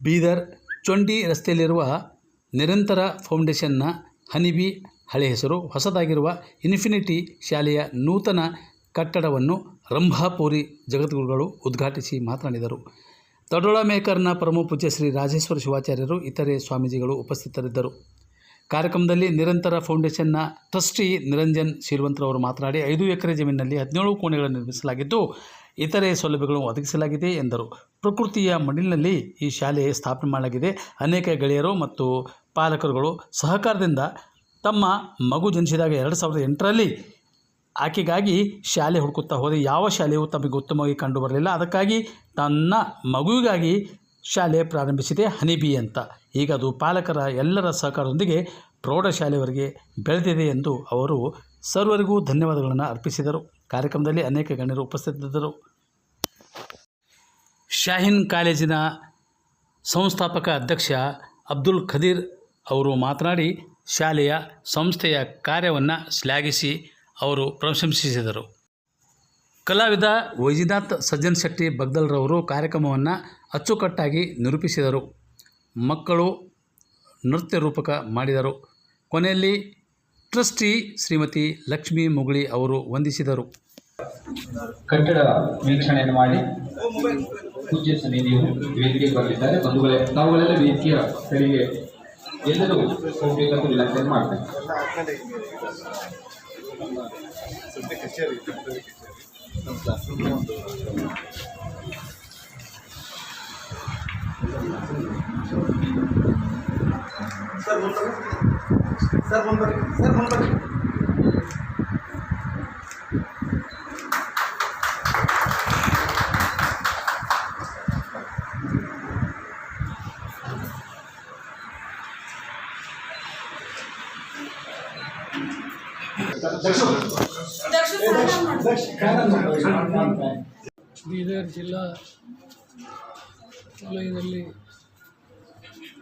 ಬೀದರ್ ಚೊಂಡಿ ರಸ್ತೆಯಲ್ಲಿರುವ ನಿರಂತರ ಫೌಂಡೇಶನ್ನ ಹನಿಬಿ ಹಳೆ ಹೆಸರು, ಹೊಸದಾಗಿರುವ ಇನ್ಫಿನಿಟಿ ಶಾಲೆಯ ನೂತನ ಕಟ್ಟಡವನ್ನು ರಂಭಾಪುರಿ ಜಗದ್ಗುರುಗಳು ಉದ್ಘಾಟಿಸಿ ಮಾತನಾಡಿದರು. ತಡೋಳ ಮೇಕರ್ನ ಪರಮ ಪೂಜ್ಯ ಶ್ರೀ ರಾಜೇಶ್ವರ ಶಿವಾಚಾರ್ಯರು ಇತರೆ ಸ್ವಾಮೀಜಿಗಳು ಉಪಸ್ಥಿತರಿದ್ದರು. ಕಾರ್ಯಕ್ರಮದಲ್ಲಿ ನಿರಂತರ ಫೌಂಡೇಶನ್ನ ಟ್ರಸ್ಟಿ ನಿರಂಜನ್ ಶೀಲ್ವಂತ್ರವರು ಮಾತನಾಡಿ, ಐದು ಎಕರೆ ಜಮೀನಿನಲ್ಲಿ ಹದಿನೇಳು ಕೋಣೆಗಳನ್ನು ನಿರ್ಮಿಸಲಾಗಿದ್ದು ಇತರೆ ಸೌಲಭ್ಯಗಳನ್ನು ಒದಗಿಸಲಾಗಿದೆ ಎಂದರು. ಪ್ರಕೃತಿಯ ಮಡಿಲಿನಲ್ಲಿ ಈ ಶಾಲೆ ಸ್ಥಾಪನೆ ಮಾಡಲಾಗಿದೆ. ಅನೇಕ ಗೆಳೆಯರು ಮತ್ತು ಪಾಲಕರುಗಳು ಸಹಕಾರದಿಂದ ತಮ್ಮ ಮಗು ಜನಿಸಿದಾಗ ಎರಡು ಸಾವಿರದ ಎಂಟರಲ್ಲಿ ಆಕೆಗಾಗಿ ಶಾಲೆ ಹುಡುಕುತ್ತಾ ಹೋದೆ. ಯಾವ ಶಾಲೆಯೂ ತಮಗೆ ಉತ್ತಮವಾಗಿ ಕಂಡು ಬರಲಿಲ್ಲ. ಅದಕ್ಕಾಗಿ ತನ್ನ ಮಗುವಿಗಾಗಿ ಶಾಲೆ ಪ್ರಾರಂಭಿಸಿದೆ ಹನಿಬಿ ಅಂತ. ಈಗ ಅದು ಪಾಲಕರ ಎಲ್ಲರ ಸಹಕಾರದೊಂದಿಗೆ ಪ್ರೌಢಶಾಲೆಯವರೆಗೆ ಬೆಳೆದಿದೆ ಎಂದು ಅವರು ಸರ್ವರಿಗೂ ಧನ್ಯವಾದಗಳನ್ನು ಅರ್ಪಿಸಿದರು. ಕಾರ್ಯಕ್ರಮದಲ್ಲಿ ಅನೇಕ ಗಣ್ಯರು ಉಪಸ್ಥಿತರಿದ್ದರು. ಶಾಹಿನ್ ಕಾಲೇಜಿನ ಸಂಸ್ಥಾಪಕ ಅಧ್ಯಕ್ಷ ಅಬ್ದುಲ್ ಖದೀರ್ ಅವರು ಮಾತನಾಡಿ, ಶಾಲೆಯ ಸಂಸ್ಥೆಯ ಕಾರ್ಯವನ್ನು ಶ್ಲಾಘಿಸಿ ಅವರು ಪ್ರಶಂಸಿಸಿದರು. ಕಲಾವಿದ ವೈಜಿನಾಥ್ ಸಜ್ಜನ್ ಶೆಟ್ಟಿ ಬಗ್ದಲ್ರವರು ಕಾರ್ಯಕ್ರಮವನ್ನು ಅಚ್ಚುಕಟ್ಟಾಗಿ ನಿರೂಪಿಸಿದರು. ಮಕ್ಕಳು ನೃತ್ಯ ರೂಪಕ ಮಾಡಿದರು. ಕೊನೆಯಲ್ಲಿ ಟ್ರಸ್ಟಿ ಶ್ರೀಮತಿ ಲಕ್ಷ್ಮೀ ಮುಗುಳಿ ಅವರು ವಂದಿಸಿದರು. ಕಟ್ಟಡ ವೀಕ್ಷಣೆಯನ್ನು ಮಾಡಿ ಪೂಜ್ಯ ಸನ್ನಿಧಿಯು ವೇದಿಕೆ ಬರಲಿದ್ದಾರೆ ಬಂಧುಗಳೇ, ತಾವುಗಳೆಲ್ಲ ವೇದಿಕೆಯ ಕಡೆಗೆ ಎಲ್ಲರೂ ಹೋಗಬೇಕಂತ ವಿನಂತಿಯನ್ನು ಮಾಡ್ತೇವೆ ಸರ್ ಮುಂದೆ ಸರ್ ಮುಂದೆ ಸರ್ ಮುಂದೆ ಬೀದರ್ ಜಿಲ್ಲಾ ವಲಯದಲ್ಲಿ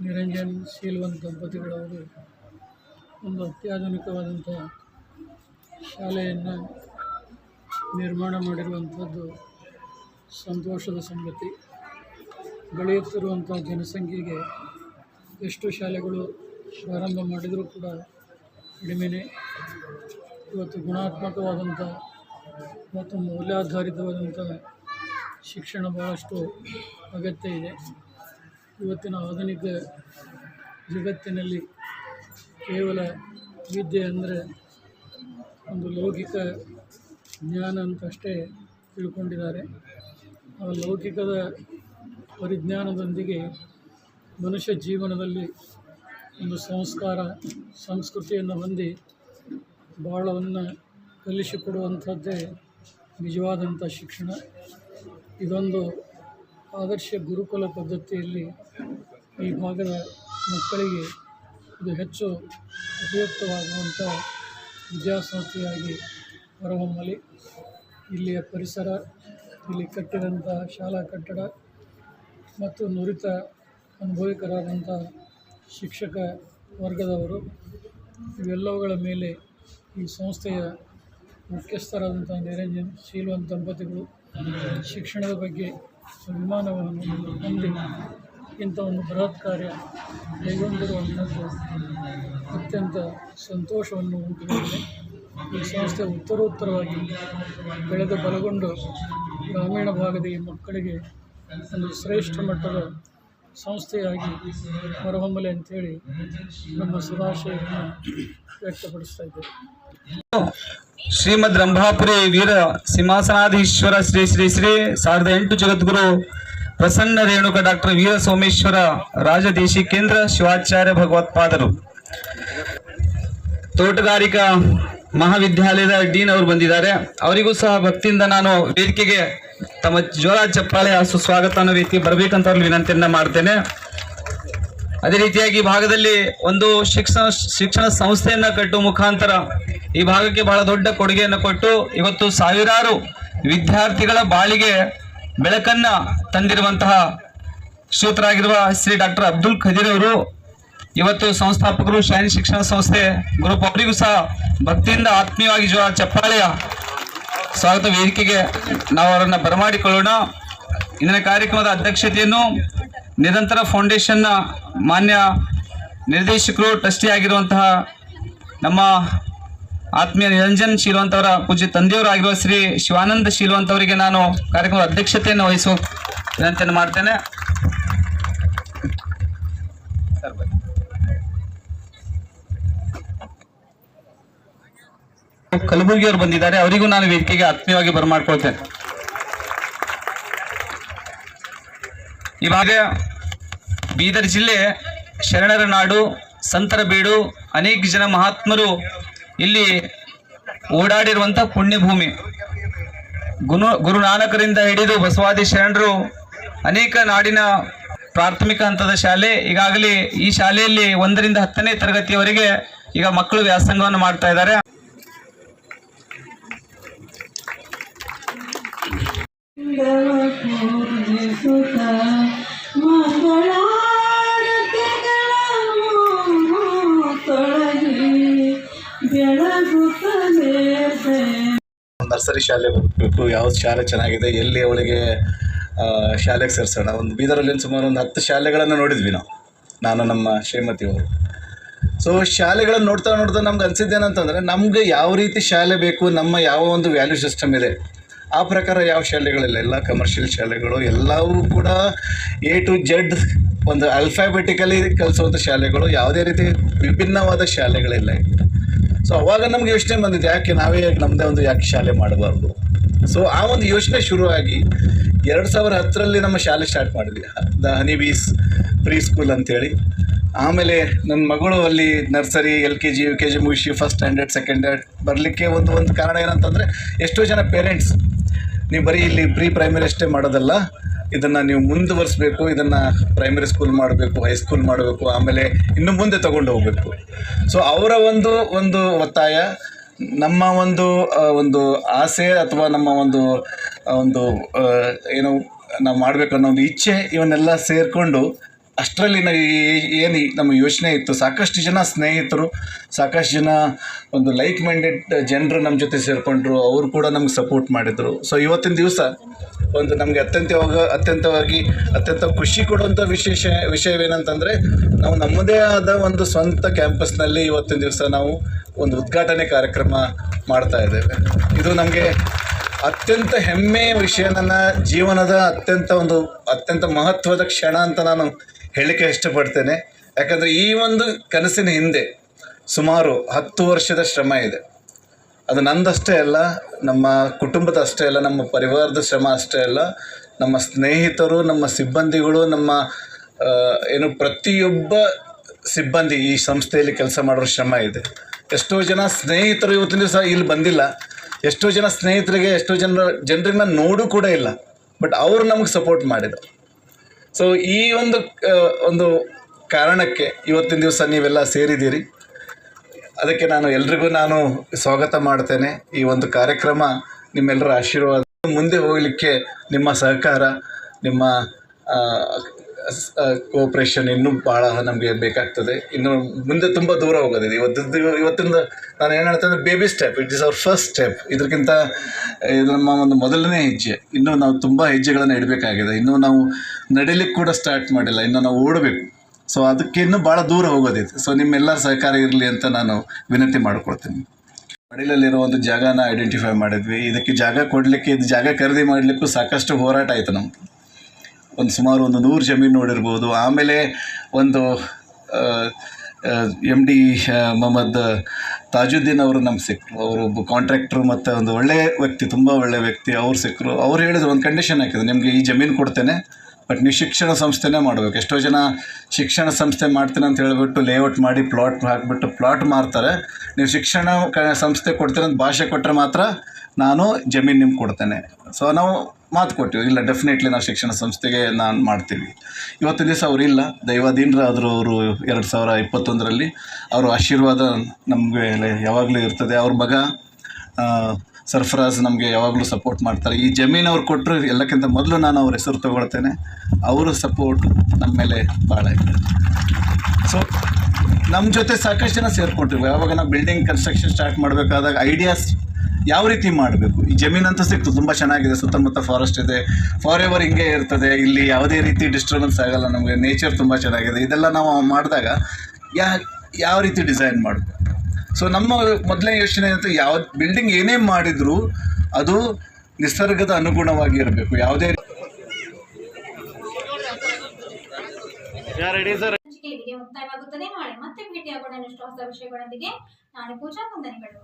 ನಿರಂಜನ್ ಶೀಲ್ವಂತ್ ದಂಪತಿಗಳವರು ಒಂದು ಅತ್ಯಾಧುನಿಕವಾದಂಥ ಶಾಲೆಯನ್ನು ನಿರ್ಮಾಣ ಮಾಡಿರುವಂಥದ್ದು ಸಂತೋಷದ ಸಂಗತಿ. ಬೆಳೆಯುತ್ತಿರುವಂಥ ಜನಸಂಖ್ಯೆಗೆ ಎಷ್ಟು ಶಾಲೆಗಳು ಪ್ರಾರಂಭ ಮಾಡಿದರೂ ಕೂಡ ಕಡಿಮೆನೇ. ಇವತ್ತು ಗುಣಾತ್ಮಕವಾದಂಥ ಮತ್ತು ಮೌಲ್ಯಾಧಾರಿತವಾದಂಥ ಶಿಕ್ಷಣ ಭಾಳಷ್ಟು ಅಗತ್ಯ ಇದೆ. ಇವತ್ತಿನ ಆಧುನಿಕ ಜಗತ್ತಿನಲ್ಲಿ ಕೇವಲ ವಿದ್ಯೆ ಅಂದರೆ ಒಂದು ಲೌಕಿಕ ಜ್ಞಾನ ಅಂತಷ್ಟೇ ತಿಳ್ಕೊಂಡಿದ್ದಾರೆ. ಆ ಲೌಕಿಕದ ಪರಿಜ್ಞಾನದೊಂದಿಗೆ ಮನುಷ್ಯ ಜೀವನದಲ್ಲಿ ಒಂದು ಸಂಸ್ಕಾರ, ಸಂಸ್ಕೃತಿಯನ್ನು ಹೊಂದಿ ಬಾಳವನ್ನು ಕಲಿಸಿಕೊಡುವಂಥದ್ದೇ ನಿಜವಾದಂಥ ಶಿಕ್ಷಣ. ಇದೊಂದು ಆದರ್ಶ ಗುರುಕುಲ ಪದ್ಧತಿಯಲ್ಲಿ ಈ ಭಾಗದ ಮಕ್ಕಳಿಗೆ ಇದು ಹೆಚ್ಚು ಉಪಯುಕ್ತವಾಗುವಂಥ ವಿದ್ಯಾಸಂಸ್ಥೆಯಾಗಿ ಹೊರಹೊಮ್ಮಲಿ. ಇಲ್ಲಿಯ ಪರಿಸರ, ಇಲ್ಲಿ ಕಟ್ಟಿದಂಥ ಶಾಲಾ ಕಟ್ಟಡ ಮತ್ತು ನುರಿತ ಅನುಭವಿಕರಾದಂಥ ಶಿಕ್ಷಕ ವರ್ಗದವರು ಇವೆಲ್ಲವುಗಳ ಮೇಲೆ ಈ ಸಂಸ್ಥೆಯ ಮುಖ್ಯಸ್ಥರಾದಂಥ ನಿರಂಜನ್ ಶೀಲ್ವಂತ್ ದಂಪತಿಗಳು ಶಿಕ್ಷಣದ ಬಗ್ಗೆ ಅಭಿಮಾನವನ್ನು ಹೊಂದಿ ಇಂಥ ಒಂದು ಬೃಹತ್ ಕಾರ್ಯ ಕೈಗೊಂಡಿರುವಂಥದ್ದು ಅತ್ಯಂತ ಸಂತೋಷವನ್ನು ಉಂಟುಮಾಡಿದೆ. ಈ ಸಂಸ್ಥೆ ಉತ್ತರೋತ್ತರವಾಗಿ ಬೆಳೆದು ಬಲಗೊಂಡು ಗ್ರಾಮೀಣ ಭಾಗದ ಈ ಮಕ್ಕಳಿಗೆ ಒಂದು ಶ್ರೇಷ್ಠ ಮಟ್ಟದ ಸಂಸ್ಥೆಯಾಗಿ ಹೊರಹೊಮ್ಮಲೆ ಅಂಥೇಳಿ ನಮ್ಮ ಶುಭಾಶಯವನ್ನು ವ್ಯಕ್ತಪಡಿಸ್ತಾ ಇದ್ದೇವೆ ಶ್ರೀಮದ್ ರಂಭಾಪುರಿ ವೀರ ಸಿಂಹಾಸನಾಧೀಶ್ವರ ಶ್ರೀ ಶ್ರೀ ಶ್ರೀ ಸಾವಿರದ ಎಂಟು ಜಗದ್ಗುರು ಪ್ರಸನ್ನ ರೇಣುಕ ಡಾಕ್ಟರ್ ವೀರ ಸೋಮೇಶ್ವರ ರಾಜದೇಶಿ ಕೇಂದ್ರ ಶಿವಾಚಾರ್ಯ ಭಗವತ್ಪಾದರು ತೋಟಗಾರಿಕಾ ಮಹಾವಿದ್ಯಾಲಯದ ಡೀನ್ ಅವರು ಬಂದಿದ್ದಾರೆ. ಅವರಿಗೂ ಸಹ ಭಕ್ತಿಯಿಂದ ನಾನು ವೇದಿಕೆಗೆ ತಮ್ಮ ಜೋರ ಚಪ್ಪಾಳೆಯ ಸುಸ್ವಾಗತವನ್ನು ರೀತಿ ಬರಬೇಕಂತ ವಿನಂತಿಯನ್ನ ಮಾಡ್ತೇನೆ. ಅದೇ ರೀತಿಯಾಗಿ ಈ ಭಾಗದಲ್ಲಿ ಒಂದು ಶಿಕ್ಷಣ ಶಿಕ್ಷಣ ಸಂಸ್ಥೆಯನ್ನು ಕಟ್ಟುವ ಮುಖಾಂತರ ಈ ಭಾಗಕ್ಕೆ ಬಹಳ ದೊಡ್ಡ ಕೊಡುಗೆಯನ್ನು ಕೊಟ್ಟು ಇವತ್ತು ಸಾವಿರಾರು ವಿದ್ಯಾರ್ಥಿಗಳ ಬಾಳಿಗೆ ಬೆಳಕನ್ನ ತಂದಿರುವಂತಹ ಶ್ರೋತರಾಗಿರುವ ಶ್ರೀ ಡಾಕ್ಟರ್ ಅಬ್ದುಲ್ ಖದೀರ್ ಅವರು ಇವತ್ತು ಸಂಸ್ಥಾಪಕರು ಶೈನ್ ಶಿಕ್ಷಣ ಸಂಸ್ಥೆ ಗ್ರೂಪ್ ಅವರಿಗೂ ಸಹ ಭಕ್ತಿಯಿಂದ ಆತ್ಮೀಯವಾಗಿ ಜ್ವರ ಚಪ್ಪಾಳೆಯ ಸ್ವಾಗತ ವೇದಿಕೆಗೆ ನಾವು ಅವರನ್ನು ಬರಮಾಡಿಕೊಳ್ಳೋಣ. ಇಂದಿನ ಕಾರ್ಯಕ್ರಮದ ಅಧ್ಯಕ್ಷತೆಯನ್ನು ನಿರಂತರ ಫೌಂಡೇಶನ್ನ ಮಾನ್ಯ ನಿರ್ದೇಶಕರು, ಟ್ರಸ್ಟಿ ಆಗಿರುವಂತಹ ನಮ್ಮ ಆತ್ಮೀಯ ನಿರಂಜನ್ ಶೀಲವಂತವರ ಪೂಜೆ ಪೂಜ್ಯ ತಂದೆಯವರಾಗಿರುವ ಶ್ರೀ ಶಿವಾನಂದ ಶೀಲವಂತವರಿಗೆ ನಾನು ಕಾರ್ಯಕ್ರಮದ ಅಧ್ಯಕ್ಷತೆಯನ್ನು ವಹಿಸುವ ವಿನಂತಿಯನ್ನು ಮಾಡ್ತೇನೆ. ಕಲಬುರಗಿಯವರು ಬಂದಿದ್ದಾರೆ. ಅವರಿಗೂ ನಾನು ವೇದಿಕೆಗೆ ಆತ್ಮೀಯವಾಗಿ ಬರಮಾಡ್ಕೊಳ್ತೇನೆ. ಇವಾಗ ಬೀದರ್ ಜಿಲ್ಲೆ ಶರಣರ ನಾಡು, ಸಂತರ ಬೀಡು, ಅನೇಕ ಜನ ಮಹಾತ್ಮರು ಇಲ್ಲಿ ಓಡಾಡಿರುವಂಥ ಪುಣ್ಯಭೂಮಿ. ಗುರು ಗುರುನಾನಕರಿಂದ ಹಿಡಿದು ಬಸವಾದಿ ಶರಣರು ಅನೇಕ ನಾಡಿನ ಪ್ರಾಥಮಿಕ ಹಂತದ ಶಾಲೆ, ಈಗಾಗಲೇ ಈ ಶಾಲೆಯಲ್ಲಿ ಒಂದರಿಂದ ಹತ್ತನೇ ತರಗತಿಯವರೆಗೆ ಈಗ ಮಕ್ಕಳು ವ್ಯಾಸಂಗವನ್ನು ಮಾಡ್ತಾ ಇದ್ದಾರೆ. ನರ್ಸರಿ ಶಾಲೆ ಹೋಗ್ಬೇಕು ಯಾವ್ದು ಶಾಲೆ ಚೆನ್ನಾಗಿದೆ, ಎಲ್ಲಿ ಅವಳಿಗೆ ಶಾಲೆಗೆ ಸೇರಿಸೋಣ? ಒಂದು ಬೀದರಲ್ಲಿ ಸುಮಾರು ಒಂದು ಹತ್ತು ಶಾಲೆಗಳನ್ನು ನೋಡಿದ್ವಿ ನಾವು, ನಾನು ನಮ್ಮ ಶ್ರೀಮತಿಯವರು ಸೊ ಶಾಲೆಗಳನ್ನು ನೋಡ್ತಾ ನೋಡ್ತಾ ನಮ್ಗೆ ಅನ್ಸಿದ್ದೇನಂತಂದ್ರೆ ನಮಗೆ ಯಾವ ರೀತಿ ಶಾಲೆ ಬೇಕು, ನಮ್ಮ ಯಾವ ಒಂದು ವ್ಯಾಲ್ಯೂ ಸಿಸ್ಟಮ್ ಇದೆ, ಆ ಪ್ರಕಾರ ಯಾವ ಶಾಲೆಗಳಿಲ್ಲ. ಎಲ್ಲ ಕಮರ್ಷಿಯಲ್ ಶಾಲೆಗಳು, ಎಲ್ಲವೂ ಕೂಡ ಎ ಟು ಜೆಡ್ ಒಂದು ಅಲ್ಫಾಬೆಟಿಕಲಿ ಕಲಿಸುವಂಥ ಶಾಲೆಗಳು, ಯಾವುದೇ ರೀತಿ ವಿಭಿನ್ನವಾದ ಶಾಲೆಗಳಿಲ್ಲ. ಸೊ ಅವಾಗ ನಮ್ಗೆ ಯೋಚನೆ ಬಂದಿದೆ ಯಾಕೆ ನಾವೇ ನಮ್ಮದೇ ಒಂದು ಯಾಕೆ ಶಾಲೆ ಮಾಡಬಾರ್ದು? ಸೊ ಆ ಒಂದು ಯೋಚನೆ ಶುರುವಾಗಿ ಎರಡು ಸಾವಿರ ಹತ್ತರಲ್ಲಿ ನಮ್ಮ ಶಾಲೆ ಸ್ಟಾರ್ಟ್ ಮಾಡಿದ್ವಿ. The honey bees preschool ಅಂತೇಳಿ. ಆಮೇಲೆ ನನ್ನ ಮಗಳು ಅಲ್ಲಿ nursery, L K G, U K G ಮುಗಿಸಿ ಫಸ್ಟ್ ಸ್ಟ್ಯಾಂಡರ್ಡ್ ಸೆಕೆಂಡ್ ಸ್ಟ್ಯಾಂಡರ್ಡ್ ಬರಲಿಕ್ಕೆ ಒಂದು ಒಂದು ಕಾರಣ ಏನಂತಂದರೆ, ಎಷ್ಟೋ ಜನ ಪೇರೆಂಟ್ಸ್ ನೀವು ಬರೀ ಇಲ್ಲಿ ಪ್ರೀ ಪ್ರೈಮರಿ ಅಷ್ಟೇ ಮಾಡೋದಲ್ಲ, ಇದನ್ನು ನೀವು ಮುಂದುವರಿಸಬೇಕು, ಇದನ್ನು ಪ್ರೈಮರಿ ಸ್ಕೂಲ್ ಮಾಡಬೇಕು ಹೈಸ್ಕೂಲ್ ಮಾಡಬೇಕು, ಆಮೇಲೆ ಇನ್ನು ಮುಂದೆ ತಗೊಂಡು ಹೋಗಬೇಕು. ಸೊ ಅವರ ಒಂದು ಒಂದು ಒತ್ತಾಯ, ನಮ್ಮ ಒಂದು ಒಂದು ಆಸೆ ಅಥವಾ ನಮ್ಮ ಒಂದು ಒಂದು ಏನು ನಾವು ಮಾಡಬೇಕನ್ನೋ ಒಂದು ಇಚ್ಛೆ ಇವನ್ನೆಲ್ಲ ಸೇರಿಕೊಂಡು ಅಷ್ಟರಲ್ಲಿ ಏನು ನಮ್ಮ ಯೋಚನೆ ಇತ್ತು. ಸಾಕಷ್ಟು ಜನ ಸ್ನೇಹಿತರು, ಸಾಕಷ್ಟು ಜನ ಒಂದು ಲೈಕ್ ಮೈಂಡೆಡ್ ಜನರು ನಮ್ಮ ಜೊತೆ ಸೇರಿಕೊಂಡ್ರು, ಅವರು ಕೂಡ ನಮ್ಗೆ ಸಪೋರ್ಟ್ ಮಾಡಿದರು. ಸೊ ಇವತ್ತಿನ ದಿವಸ ಒಂದು ನಮಗೆ ಅತ್ಯಂತವಾಗ, ಅತ್ಯಂತವಾಗಿ, ಅತ್ಯಂತ ಖುಷಿ ಕೊಡುವಂಥ ವಿಶೇಷ, ವಿಷಯವೇನಂತಂದರೆ, ನಾವು ನಮ್ಮದೇ ಆದ ಒಂದು ಸ್ವಂತ ಕ್ಯಾಂಪಸ್ನಲ್ಲಿ ಇವತ್ತಿನ ದಿವಸ ನಾವು ಒಂದು ಉದ್ಘಾಟನೆ ಕಾರ್ಯಕ್ರಮ ಮಾಡ್ತಾ ಇದ್ದೇವೆ. ಇದು ನಮಗೆ ಅತ್ಯಂತ ಹೆಮ್ಮೆಯ ವಿಷಯ. ನನ್ನ ಜೀವನದ ಅತ್ಯಂತ ಒಂದು, ಅತ್ಯಂತ ಮಹತ್ವದ ಕ್ಷಣ ಅಂತ ನಾನು ಹೇಳಲಿಕ್ಕೆ ಇಷ್ಟಪಡ್ತೇನೆ. ಯಾಕಂದರೆ ಈ ಒಂದು ಕನಸಿನ ಹಿಂದೆ ಸುಮಾರು ಹತ್ತು ವರ್ಷದ ಶ್ರಮ ಇದೆ. ಅದು ನಂದಷ್ಟೇ ಅಲ್ಲ, ನಮ್ಮ ಕುಟುಂಬದ ಅಷ್ಟೇ ಅಲ್ಲ, ನಮ್ಮ ಪರಿವಾರದ ಶ್ರಮ ಅಷ್ಟೇ ಅಲ್ಲ, ನಮ್ಮ ಸ್ನೇಹಿತರು, ನಮ್ಮ ಸಿಬ್ಬಂದಿಗಳು, ನಮ್ಮ ಏನು ಪ್ರತಿಯೊಬ್ಬ ಸಿಬ್ಬಂದಿ ಈ ಸಂಸ್ಥೆಯಲ್ಲಿ ಕೆಲಸ ಮಾಡೋ ಶ್ರಮ ಇದೆ. ಎಷ್ಟೋ ಜನ ಸ್ನೇಹಿತರು ಇವತ್ತಿನ ದಿವಸ ಇಲ್ಲಿ ಬಂದಿಲ್ಲ. ಎಷ್ಟೋ ಜನ ಸ್ನೇಹಿತರಿಗೆ, ಎಷ್ಟೋ ಜನ ಜನರಿಗೆ ನಾನು ನೋಡು ಕೂಡ ಇಲ್ಲ. ಬಟ್ ಅವರು ನಮಗೆ ಸಪೋರ್ಟ್ ಮಾಡಿದರು. ಸೊ ಈ ಒಂದು ಒಂದು ಕಾರಣಕ್ಕೆ ಇವತ್ತಿನ ದಿವಸ ನೀವೆಲ್ಲ ಸೇರಿದ್ದೀರಿ. ಅದಕ್ಕೆ ನಾನು ಎಲ್ರಿಗೂ ನಾನು ಸ್ವಾಗತ ಮಾಡ್ತೇನೆ. ಈ ಒಂದು ಕಾರ್ಯಕ್ರಮ ನಿಮ್ಮೆಲ್ಲರ ಆಶೀರ್ವಾದ, ಮುಂದೆ ಹೋಗಲಿಕ್ಕೆ ನಿಮ್ಮ ಸಹಕಾರ, ನಿಮ್ಮ ಕೋಪ್ರೇಷನ್ ಇನ್ನೂ ಭಾಳ ನಮಗೆ ಬೇಕಾಗ್ತದೆ. ಇನ್ನು ಮುಂದೆ ತುಂಬ ದೂರ ಹೋಗೋದಿದೆ. ಇವತ್ತಿಂದ ಇವತ್ತಿಂದ ನಾನು ಏನು ಹೇಳ್ತೇನೆ baby step it is our first step ಇದಕ್ಕಿಂತ ಇದು ನಮ್ಮ ಒಂದು ಮೊದಲನೇ ಹೆಜ್ಜೆ. ಇನ್ನೂ ನಾವು ತುಂಬ ಹೆಜ್ಜೆಗಳನ್ನು ಇಡಬೇಕಾಗಿದೆ. ಇನ್ನೂ ನಾವು ನಡಿಲಿಕ್ಕೆ ಕೂಡ ಸ್ಟಾರ್ಟ್ ಮಾಡಿಲ್ಲ. ಇನ್ನು ನಾವು ಓಡಬೇಕು. ಸೊ ಅದಕ್ಕೆ ಇನ್ನೂ ಭಾಳ ದೂರ ಹೋಗೋದಿದೆ. ಸೊ ನಿಮ್ಮೆಲ್ಲರ ಸಹಕಾರ ಇರಲಿ ಅಂತ ನಾನು ವಿನಂತಿ ಮಾಡ್ಕೊಳ್ತೀನಿ. ಮಡಿಲಲ್ಲಿರೋ ಒಂದು ಜಾಗನ ಐಡೆಂಟಿಫೈ ಮಾಡಿದ್ವಿ. ಇದಕ್ಕೆ ಜಾಗ ಕೊಡಲಿಕ್ಕೆ ಇದು ಜಾಗ ಖರೀದಿ ಮಾಡಲಿಕ್ಕೂ ಸಾಕಷ್ಟು ಹೋರಾಟ ಆಯಿತು ನಮ್ದು. ಒಂದು ಸುಮಾರು ಒಂದು ನೂರು ಜಮೀನು ನೋಡಿರ್ಬೋದು. ಆಮೇಲೆ ಒಂದು ಎಂ ಡಿ ಮೊಹಮ್ಮದ್ ತಾಜುದ್ದೀನ್ ಅವರು ನಮ್ಗೆ ಸಿಕ್ಕರು ಅವರು ಒಬ್ಬ ಕಾಂಟ್ರಾಕ್ಟ್ರು ಮತ್ತು ಒಂದು ಒಳ್ಳೆಯ ವ್ಯಕ್ತಿ, ತುಂಬ ಒಳ್ಳೆಯ ವ್ಯಕ್ತಿ. ಅವ್ರು ಸಿಕ್ಕರು ಅವ್ರು ಹೇಳಿದ್ರು, ಒಂದು ಕಂಡೀಷನ್ ಹಾಕಿದ್ರು. ನಿಮಗೆ ಈ ಜಮೀನು ಕೊಡ್ತೇನೆ ಬಟ್ ನೀವು ಶಿಕ್ಷಣ ಸಂಸ್ಥೆನೇ ಮಾಡಬೇಕು. ಎಷ್ಟೋ ಜನ ಶಿಕ್ಷಣ ಸಂಸ್ಥೆ ಮಾಡ್ತೀನಿ ಅಂತ ಹೇಳಿಬಿಟ್ಟು ಲೇಔಟ್ ಮಾಡಿ ಪ್ಲಾಟ್ ಹಾಕಿಬಿಟ್ಟು ಪ್ಲಾಟ್ ಮಾರ್ತಾರೆ. ನೀವು ಶಿಕ್ಷಣ ಸಂಸ್ಥೆ ಕೊಡ್ತೀರಂತ ಭಾಷೆ ಕೊಟ್ಟರೆ ಮಾತ್ರ ನಾನು ಜಮೀನು ನಿಮ್ಗೆ ಕೊಡ್ತೇನೆ. ಸೊ ನಾವು ಮಾತು ಕೊಟ್ಟಿವಿ. ಇಲ್ಲ ಡೆಫಿನೆಟ್ಲಿ ನಾವು ಶಿಕ್ಷಣ ಸಂಸ್ಥೆಗೆ ನಾನು ಮಾಡ್ತೀವಿ. ಇವತ್ತಿನ ದಿವಸ ಅವರು ಇಲ್ಲ. ದೈವಾಧೀನರಾದರು ಅವರು ಎರಡು ಸಾವಿರ ಇಪ್ಪತ್ತೊಂದರಲ್ಲಿ. ಅವರು ಆಶೀರ್ವಾದ ನಮಗೆ ಯಾವಾಗಲೂ ಇರ್ತದೆ. ಅವ್ರ ಮಗ ಸರ್ಫರಾಜ್ ನಮಗೆ ಯಾವಾಗಲೂ ಸಪೋರ್ಟ್ ಮಾಡ್ತಾರೆ. ಈ ಜಮೀನು ಅವ್ರು ಕೊಟ್ಟರು ಎಲ್ಲಕ್ಕಿಂತ ಮೊದಲು ನಾನು ಅವ್ರ ಹೆಸರು ತಗೊಳ್ತೇನೆ. ಅವರ ಸಪೋರ್ಟ್ ನಮ್ಮ ಮೇಲೆ ಭಾಳ ಇದೆ. ಸೊ ನಮ್ಮ ಜೊತೆ ಸಾಕಷ್ಟು ಜನ ಸೇರ್ಕೊಂಡಿರ್ವಿ ಯಾವಾಗ ನಾವು ಬಿಲ್ಡಿಂಗ್ ಕನ್ಸ್ಟ್ರಕ್ಷನ್ ಸ್ಟಾರ್ಟ್ ಮಾಡಬೇಕಾದಾಗ ಐಡಿಯಾಸ್ ಯಾವ ರೀತಿ ಮಾಡಬೇಕು? ಈ ಜಮೀನಂತೂ ಸಿಕ್ತು ತುಂಬ ಚೆನ್ನಾಗಿದೆ ಸುತ್ತಮುತ್ತ ಫಾರೆಸ್ಟ್ ಇದೆ ಫಾರ್ ಎವರ್ ಹಿಂಗೆ ಇರ್ತದೆ ಇಲ್ಲಿ ಯಾವುದೇ ರೀತಿ ಡಿಸ್ಟರ್ಬೆನ್ಸ್ ಆಗಲ್ಲ ನಮಗೆ ನೇಚರ್ ತುಂಬ ಚೆನ್ನಾಗಿದೆ. ಇದೆಲ್ಲ ನಾವು ಮಾಡಿದಾಗ ಯಾ ಯಾವ ರೀತಿ ಡಿಸೈನ್ ಮಾಡಬೇಕು? ಸೊ ನಮ್ಮ ಮೊದಲನೇ ಯೋಚನೆ ಅಂತ ಯಾವ ಬಿಲ್ಡಿಂಗ್ ಏನೇ ಮಾಡಿದರೂ ಅದು ನಿಸರ್ಗದ ಅನುಗುಣವಾಗಿ ಇರಬೇಕು ಯಾವುದೇ ಮುಕ್ತಾಯವಾಗುತ್ತದೆ. ನಾಳೆ ಮತ್ತೆ ಭೇಟಿಯಾಗೋಣ ಇಷ್ಟು ಹೊಸ ವಿಷಯಗಳೊಂದಿಗೆ. ನಾನು ಪೂಜಾ ವಂದನೆಗಳು.